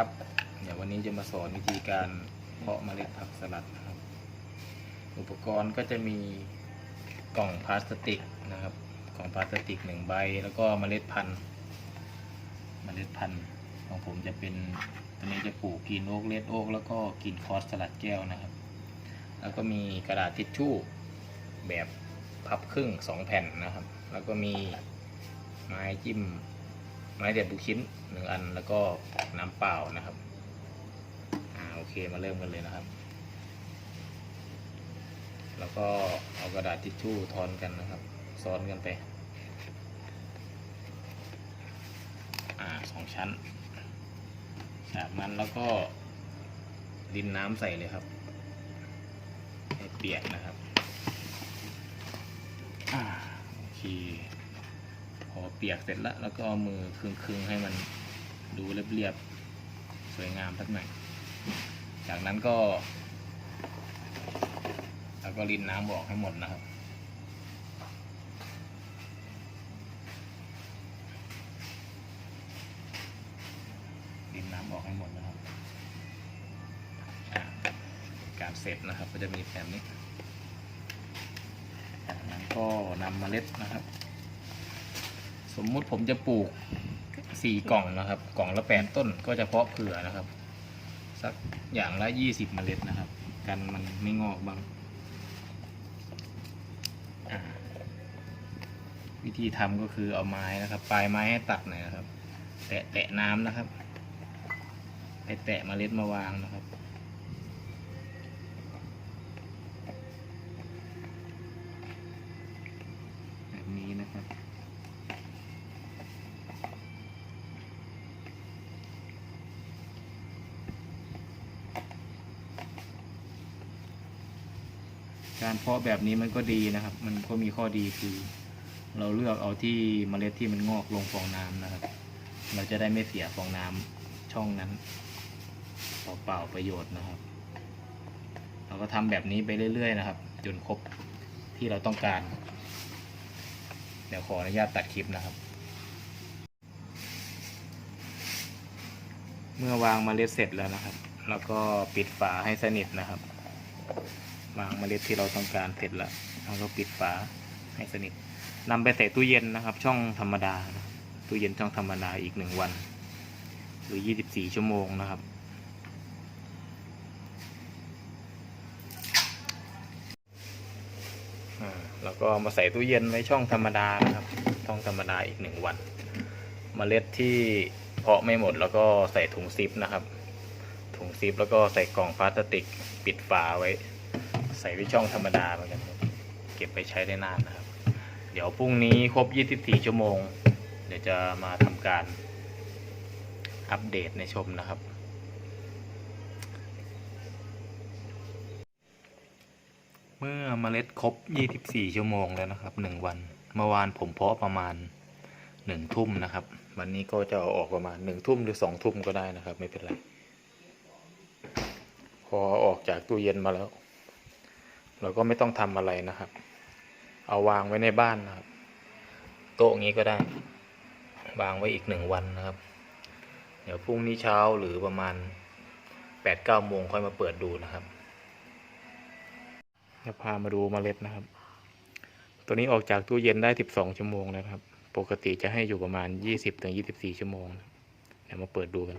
ครับ เดี๋ยววันนี้จะมาสอนวิธีการเพาะเมล็ดผักสลัดนะครับ อุปกรณ์ก็จะมีกล่องพลาสติกนะครับ กล่องพลาสติกหนึ่งใบ แล้วก็เมล็ดพันธุ์ เมล็ดพันธุ์ของผมจะเป็นตัวนี้จะปลูกกินโอ๊กเลดโอ๊กแล้วก็กินคอสสลัดแก้วนะครับ แล้วก็มีกระดาษทิชชู่แบบพับครึ่งสองแผ่นนะครับ แล้วก็มีไม้จิ้มไม้เด็ดลูกชิ้น หนึ่งอันแล้วก็น้ำเปล่านะครับอ่าโอเคมาเริ่มกันเลยนะครับ แล้วก็เอากระดาษทิชชู่ทอนกันนะครับ ซ้อนกันไปอ่าสองชั้น จากนั้นแล้วก็ดินน้ำใส่เลยครับให้เปียกนะครับอ่าโอเคพอเปียกเสร็จแล้วแล้วก็เอามือคึงๆให้มัน ดูเรียบๆ สวยงามสักหน่อย จากนั้นก็ แล้วก็รินน้ำออกให้หมดนะครับ รินน้ำออกให้หมดนะครับ การเสร็จนะครับก็จะมีแบบนี้ จากนั้นก็นำเมล็ดนะครับ สมมุติผมจะปลูก สี่กล่องนะครับ กล่องละแปดต้นก็จะเพาะเผื่อนะครับ สักอย่างละยี่สิบเมล็ดนะครับ กันมันไม่งอกบ้าง วิธีทำก็คือเอาไม้นะครับ ปลายไม้ให้ตัดหน่อยนะครับ แตะแตะน้ำนะครับไปแตะเมล็ดมาวางนะครับแบบนี้นะครับ การเพาะแบบนี้มันก็ดีนะครับ มันก็มีข้อดีคือ เราเลือกเอาที่เมล็ดที่มันงอกลงฟองน้ำนะครับ เราจะได้ไม่เสียฟองน้ำช่องนั้นเปล่าประโยชน์นะครับ เราก็ทำแบบนี้ไปเรื่อย ๆ นะครับ จนครบที่เราต้องการ เดี๋ยวขออนุญาตตัดคลิปนะครับ เมื่อวางเมล็ดเสร็จแล้วนะครับ แล้วก็ปิดฝาให้สนิทนะครับ วางเมล็ดที่เราต้องการเสร็จแล้วเราก็ปิดฝาให้สนิทนำไปใส่ตู้เย็นนะครับ ช่องธรรมดาตู้เย็นช่องธรรมดาอีกหนึ่งวัน หรือ 24 ชั่วโมงนะครับ แล้วก็มาใส่ตู้เย็นไว้ช่องธรรมดานะครับช่องธรรมดาอีกหนึ่งวันเมล็ดที่เพาะไม่หมดแล้วก็ใส่ถุงซิปนะครับ ถุงซิปแล้วก็ใส่กล่องพลาสติก ปิดฝาไว้ ใส่ไว้ช่องธรรมดาเหมือนกัน เก็บไปใช้ได้นานนะครับ เดี๋ยวพรุ่งนี้ครบ 24 ชั่วโมง เดี๋ยวจะมาทำการอัปเดตในชมนะครับ เมื่อเมล็ดครบ 24 ชั่วโมงแล้วนะครับ 1 วัน เมื่อวานผมเพาะประมาณ 1 ทุ่มนะครับ วันนี้ก็จะเอาออกประมาณ 1 ทุ่มหรือ 2 ทุ่มก็ได้นะครับ ไม่เป็นไร พอออกจากตู้เย็นมาแล้ว เราก็ไม่ต้องทำอะไรนะครับ เอาวางไว้ในบ้านนะครับ โต๊ะงี้ก็ได้ วางไว้อีกหนึ่งวันนะครับ เดี๋ยวพรุ่งนี้เช้าหรือประมาณแปดเก้าโมงค่อยมาเปิดดูนะครับจะพามาดูเมล็ดนะครับ ตัวนี้ออกจากตู้เย็นได้สิบสองชั่วโมงนะครับ ปกติจะให้อยู่ประมาณยี่สิบถึงยี่สิบสี่ชั่วโมง เดี๋ยวมาเปิดดูกัน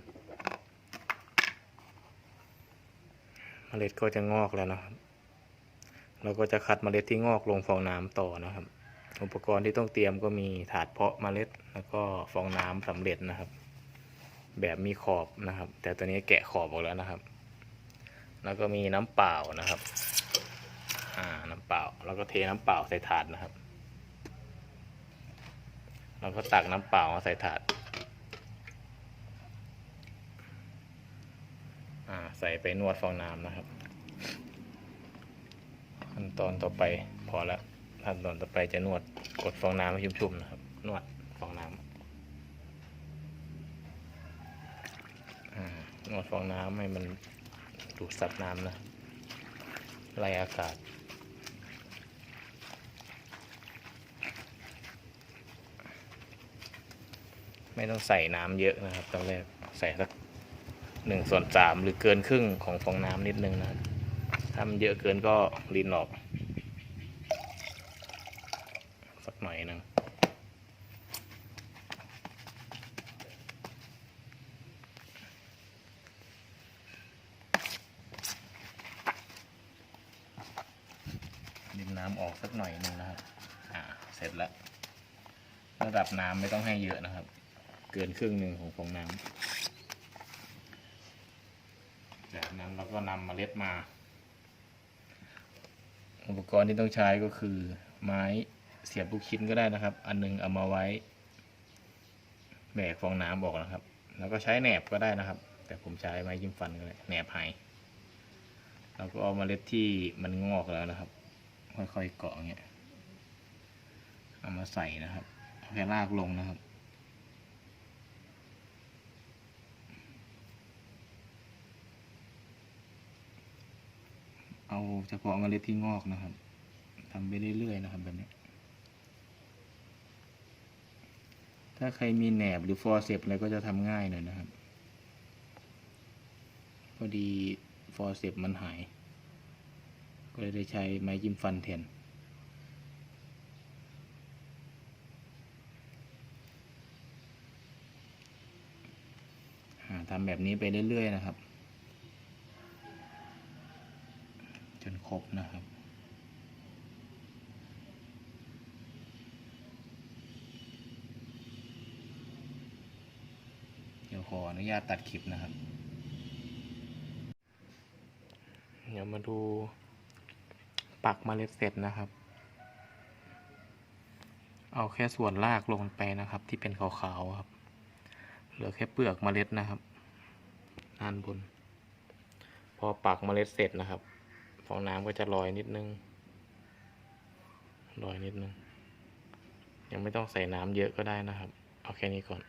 เมล็ดก็จะงอกแล้วนะครับ เราก็จะคัดเมล็ดที่งอกลงฟองน้ำต่อนะครับ อุปกรณ์ที่ต้องเตรียมก็มีถาดเพาะเมล็ด แล้วก็ฟองน้ำสำเร็จนะครับ แบบมีขอบนะครับ แต่ตัวนี้แกะขอบออกแล้วนะครับ แล้วก็มีน้ำเปล่านะครับอ่าน้ำเปล่า แล้วก็เทน้ำเปล่าใส่ถาดนะครับแล้วก็ตักน้ำเปล่ามาใส่ถาดอ่าใส่ไปนวดฟองน้ำนะครับ ตอนต่อไปพอแล้วขั้นตอนต่อไปจะนวดกดฟองน้ำให้ชุ่มๆนะครับ นวดฟองน้ำนวดฟองน้ำให้มันดูดซับน้ำนะไล่อากาศไม่ต้องใส่น้ำเยอะนะครับตอนแรกใส่สักหนึ่งส่วนสามหรือเกินครึ่งของฟองน้ำนิดนึงนะ ถ้ามันเยอะเกินก็รีนออก สักหน่อยหนึงดึงน้ำออกสักหน่อยหนึงนะครับ อ่า เสร็จแล้ว ระดับน้ำไม่ต้องให้เยอะนะครับ เกินครึ่งหนึ่งของฟองน้ำจากนั้นเราก็นำเมล็ดมา อุปกรณ์ที่ต้องใช้ก็คือไม้เสียบลูกชิ้นก็ได้นะครับ อันหนึงเอามาไว้แบกฟองน้ำออกนะครับ แล้วก็ใช้แหนบก็ได้นะครับ แต่ผมใช้ไม้ยิ้มฟันก็ได้แหนบไฮเราก็เอาเมล็ดที่มันงอกแล้วนะครับ ค่อยๆเกาะอย่างเงี้ยเอามาใส่นะครับแค่ลากลงนะครับ เอาเฉพาะเมล็ดที่งอกนะครับทำไปเรื่อยๆนะครับแบบนี้ ถ้าใครมีแหนบหรือฟอร์เซปอะไรก็จะทำง่ายหน่อยนะครับ พอดีฟอร์เซปมันหาย ก็เลยได้ใช้ไม้จิ้มฟันแทนทำแบบนี้ไปเรื่อยๆนะครับ จน ครบนะครับ เดี๋ยวขออนุญาตตัดคลิปนะครับ เดี๋ยวมาดูปักเมล็ดเสร็จนะครับ เอาแค่ส่วนรากลงไปนะครับ ที่เป็นขาวๆครับ เหลือแค่เปลือกเมล็ดนะครับด้านบน พอปักเมล็ดเสร็จนะครับ ฟองน้ำก็จะลอยนิดนึง ลอยนิดนึง ยังไม่ต้องใส่น้ำเยอะก็ได้นะครับ เอาแค่นี้ก่อน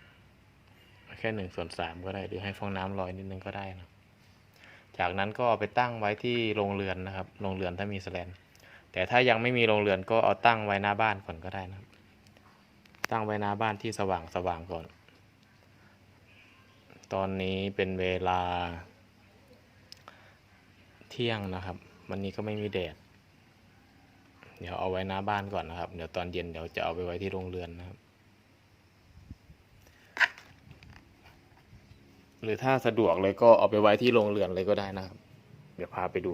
เอาแค่หนึ่งส่วนสามก็ได้หรือให้ฟองน้ำลอยนิดนึงก็ได้นะ จากนั้นก็เอาไปตั้งไว้ที่โรงเรือนนะครับ โรงเรือนถ้ามีแสแลนแต่ถ้ายังไม่มีโรงเรือนก็เอาตั้งไว้หน้าบ้านก่อนก็ได้นะครับตั้งไว้หน้าบ้านที่สว่างสว่างก่อน ตอนนี้เป็นเวลาเที่ยงนะครับ วันนี้ก็ไม่มีแดด เดี๋ยวเอาไว้หน้าบ้านก่อนนะครับ เดี๋ยวตอนเย็นเดี๋ยวจะเอาไปไว้ที่โรงเรือนนะครับ หรือถ้าสะดวกเลยก็เอาไปไว้ที่โรงเรือนเลยก็ได้นะครับ เดี๋ยวพาไปดู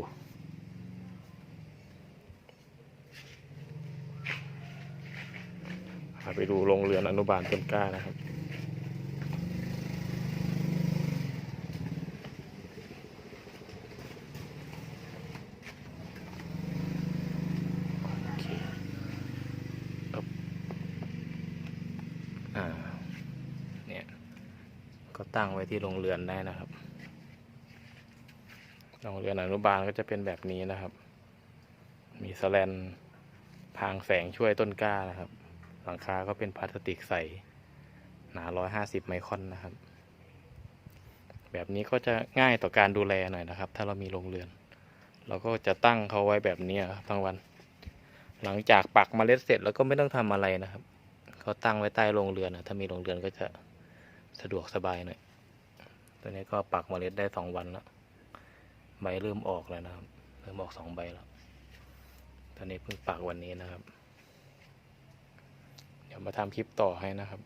พาไปดูโรงเรือนอนุบาลต้นกล้านะครับ โอเคปึ๊บอ่า เนี่ย ก็ตั้งไว้ที่โรงเรือนได้นะครับ โรงเรือนอนุบาลก็จะเป็นแบบนี้นะครับ มีสแลนพางแสงช่วยต้นกล้านะครับ หลังคาก็เป็นพลาสติกใส หนา150ไมครอนนะครับ แบบนี้ก็จะง่ายต่อการดูแลหน่อยนะครับ ถ้าเรามีโรงเรือน เราก็จะตั้งเขาไว้แบบนี้ครับทั้งวัน หลังจากปักเมล็ดเสร็จแล้วก็ไม่ต้องทำอะไรนะครับเขาตั้งไว้ใต้โรงเรือนนะถ้ามีโรงเรือนก็จะ สะดวกสบายหน่อย ตัวนี้ก็ปักเมล็ดได้สองวันแล้ว ใบเริ่มออกแล้วนะครับ เริ่มออกสองใบแล้วตอนนี้เพิ่งปักวันนี้นะครับ เดี๋ยวมาทำคลิปต่อให้นะครับ